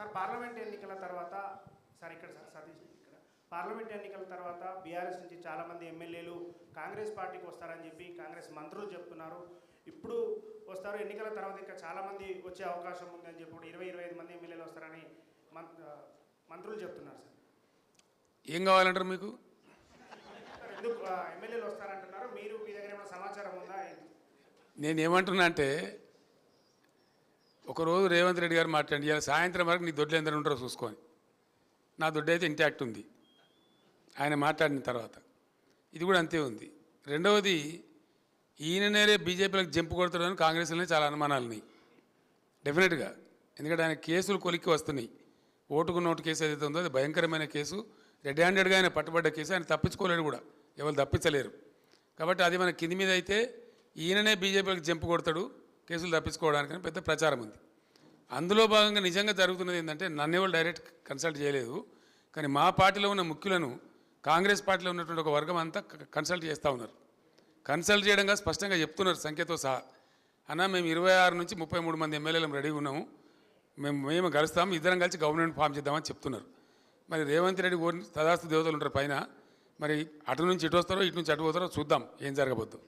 Sir parliament ఎన్నికల తర్వాత sir ఇక్కడ సార్ సతీష్ ఇక్కడ. పార్లమెంట్ ఎన్నికల తర్వాత బీఆర్ఎస్ నుంచి చాలామంది ఎమ్మెల్యేలు కాంగ్రెస్ పార్టీకి వస్తారని చెప్పి కాంగ్రెస్ మంత్రులు చెప్తున్నారు. ఇప్పుడు వస్తారు ఎన్నికల తర్వాత ఇంకా చాలామంది వచ్చే అవకాశం ఉందని చెప్పి ఇరవై ఇరవై ఐదు మంది ఎమ్మెల్యేలు వస్తారని మంత్రులు చెప్తున్నారు సార్. ఏం కావాలంటారు మీకు? ఎందుకు ఎమ్మెల్యేలు వస్తారంటున్నారు? మీరు మీ దగ్గర ఏమైనా సమాచారం ఉందా? నేను ఏమంటున్నా అంటే ఒకరోజు రేవంత్ రెడ్డి గారు మాట్లాడి ఇవాళ సాయంత్రం వరకు నీ దొడ్లు ఎందరు ఉంటారో చూసుకొని. నా దొడ్డు అయితే ఇంటాక్ట్ ఉంది. ఆయన మాట్లాడిన తర్వాత ఇది కూడా అంతే ఉంది. రెండవది ఈయననేరే బీజేపీలకు జంపు కొడతాడని కాంగ్రెస్లోనే చాలా అనుమానాలు ఉన్నాయి. డెఫినెట్గా. ఎందుకంటే ఆయన కేసులు కొలిక్కి వస్తున్నాయి. ఓటుకు నోటు కేసు ఏదైతే ఉందో అది భయంకరమైన కేసు. రెడ్ హ్యాండెడ్గా ఆయన పట్టుబడ్డ కేసు ఆయన తప్పించుకోలేడు కూడా. ఎవరు తప్పించలేరు. కాబట్టి అది మన కింది మీద అయితే ఈయననే బీజేపీలకు జంపు కొడతాడు. కేసులు తప్పించుకోవడానికని పెద్ద ప్రచారం ఉంది. అందులో భాగంగా నిజంగా జరుగుతున్నది ఏంటంటే నన్ను ఎవరు డైరెక్ట్ కన్సల్ట్ చేయలేదు. కానీ మా పార్టీలో ఉన్న ముఖ్యులను కాంగ్రెస్ పార్టీలో ఉన్నటువంటి ఒక వర్గం అంతా కన్సల్ట్ చేస్తూ ఉన్నారు. కన్సల్ట్ చేయడంగా స్పష్టంగా చెప్తున్నారు సంఖ్యతో సహా. అన్న మేము ఇరవై ఆరు నుంచి ముప్పై మూడు మంది ఎమ్మెల్యేలు రెడీగా ఉన్నాము. మేము మేము కలుస్తాము ఇద్దరం కలిసి గవర్నమెంట్ ఫామ్ చేద్దామని చెప్తున్నారు. మరి రేవంత్ రెడ్డి ఓరి తదాస్తు దేవతలు ఉంటారు పైన. మరి అటు నుంచి ఇటు వస్తారో ఇటు నుంచి అటు పోతారో చూద్దాం ఏం జరగబోద్దు.